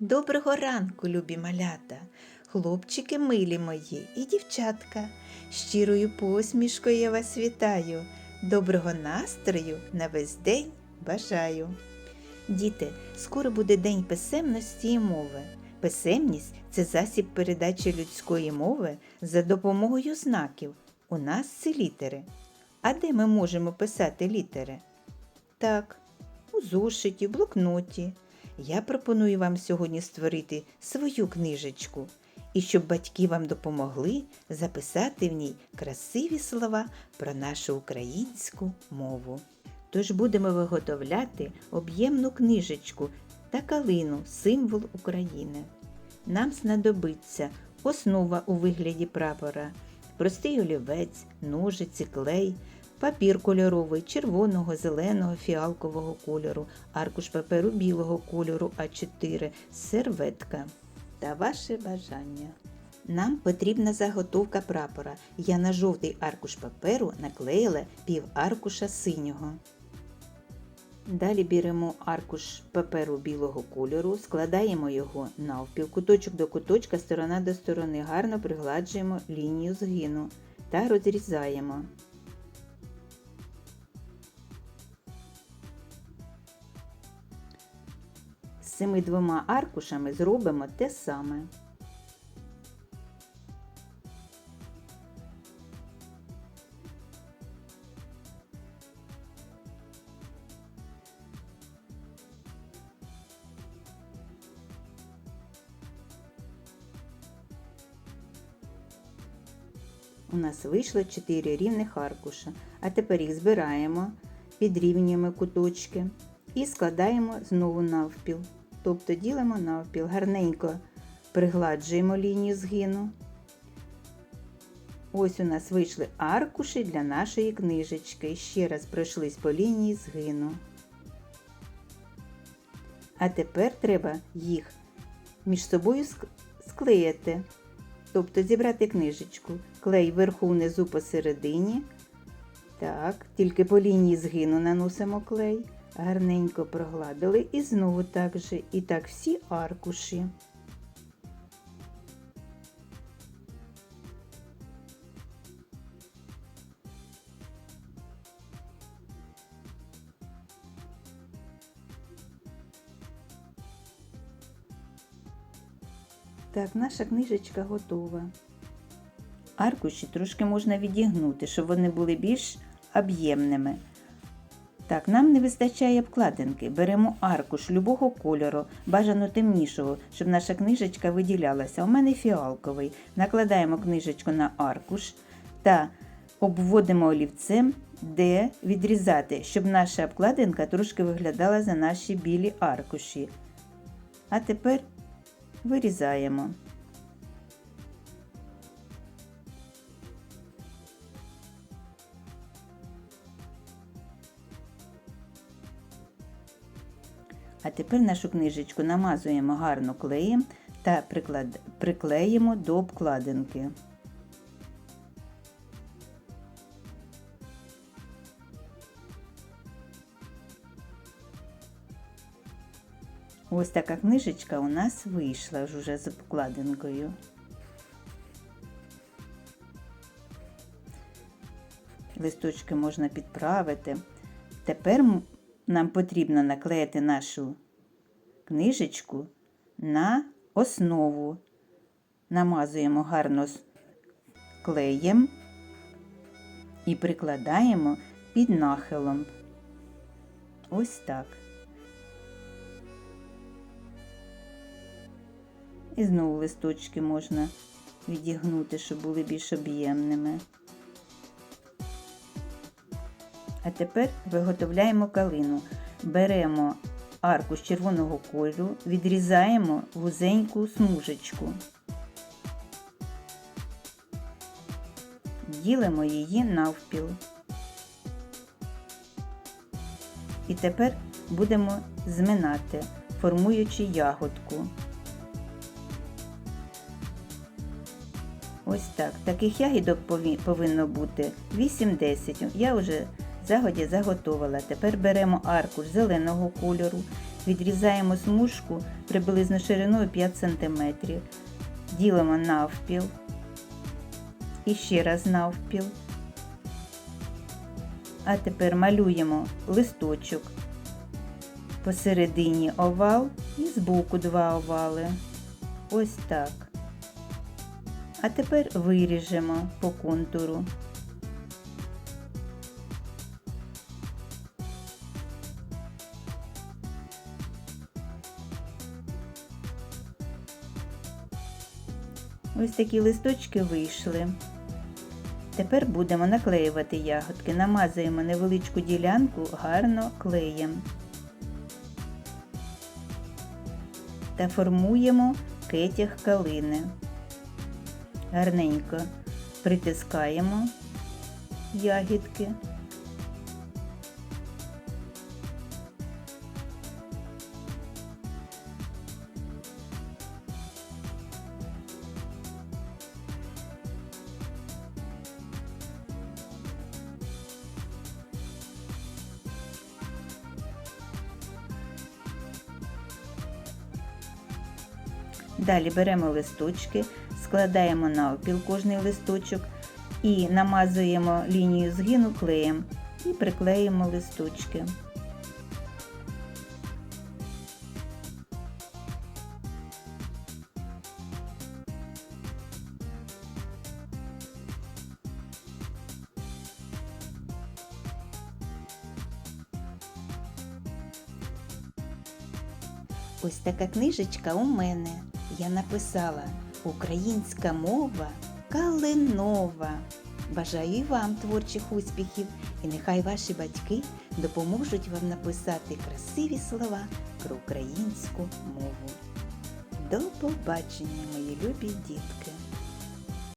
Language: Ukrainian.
Доброго ранку, любі малята, хлопчики милі мої і дівчатка. Щирою посмішкою я вас вітаю. Доброго настрою на весь день бажаю. Діти, скоро буде День писемності і мови. Писемність це засіб передачі людської мови за допомогою знаків. У нас це літери. А де ми можемо писати літери? Так, у зошиті, блокноті. Я пропоную вам сьогодні створити свою книжечку, і щоб батьки вам допомогли записати в ній красиві слова про нашу українську мову. Тож будемо виготовляти об'ємну книжечку та калину символ України. Нам знадобиться основа у вигляді прапора, простий олівець, ножиці, клей, папір кольоровий червоного, зеленого, фіалкового кольору, аркуш паперу білого кольору А4, серветка та ваше бажання. Нам потрібна заготовка прапора. Я на жовтий аркуш паперу наклеїла пів аркуша синього. Далі беремо аркуш паперу білого кольору, складаємо його навпіл, куточок до куточка, сторона до сторони, гарно пригладжуємо лінію згину та розрізаємо. Цими двома аркушами зробимо те саме. У нас вийшло 4 рівних аркуша, а тепер їх збираємо, підрівнюємо куточки і складаємо знову навпіл. Тобто ділимо навпіл, гарненько пригладжуємо лінію згину. Ось у нас вийшли аркуші для нашої книжечки. Ще раз пройшлись по лінії згину. А тепер треба їх між собою ск- склеїти. Тобто зібрати книжечку. Клей вверху внизу посередині. Так, тільки по лінії згину наносимо клей. Гарненько прогладили і знову так же. І так всі аркуші. Так, наша книжечка готова. Аркуші трошки можна відігнути, щоб вони були більш об'ємними. Так, нам не вистачає обкладинки. Беремо аркуш любого кольору, бажано темнішого, щоб наша книжечка виділялася. У мене фіалковий. Накладаємо книжечку на аркуш та обводимо олівцем, де відрізати, щоб наша обкладинка трошки виглядала за наші білі аркуші. А тепер вирізаємо. А тепер нашу книжечку намазуємо гарно клеєм та приклеїмо до обкладинки. Ось така книжечка у нас вийшла ж уже з обкладинкою. Листочки можна підправити. Тепер нам потрібно наклеїти нашу книжечку на основу. Намазуємо гарно клеєм і прикладаємо під нахилом. Ось так. І знову листочки можна відігнути, щоб були більш об'ємними. А тепер виготовляємо калину. Беремо аркуш червоного кольору, відрізаємо вузеньку смужечку. Ділимо її навпіл. І тепер будемо зминати, формуючи ягодку. Ось так. Таких ягідок повинно бути 8-10. Я вже загоді заготовила. Тепер беремо аркуш зеленого кольору, відрізаємо смужку приблизно шириною 5 см, ділимо навпіл і ще раз навпіл. А тепер малюємо листочок. Посередині овал і збоку два овали. Ось так. А тепер виріжемо по контуру. Ось такі листочки вийшли. Тепер будемо наклеювати ягодки. Намазуємо невеличку ділянку гарно клеєм. Та формуємо кетяг калини. Гарненько притискаємо ягідки. Далі беремо листочки, складаємо навпіл кожний листочок і намазуємо лінію згину клеєм і приклеїмо листочки. Ось така книжечка у мене. Я написала Українська мова калинова. Бажаю вам творчих успіхів, і нехай ваші батьки допоможуть вам написати красиві слова про українську мову. До побачення, мої любі дітки!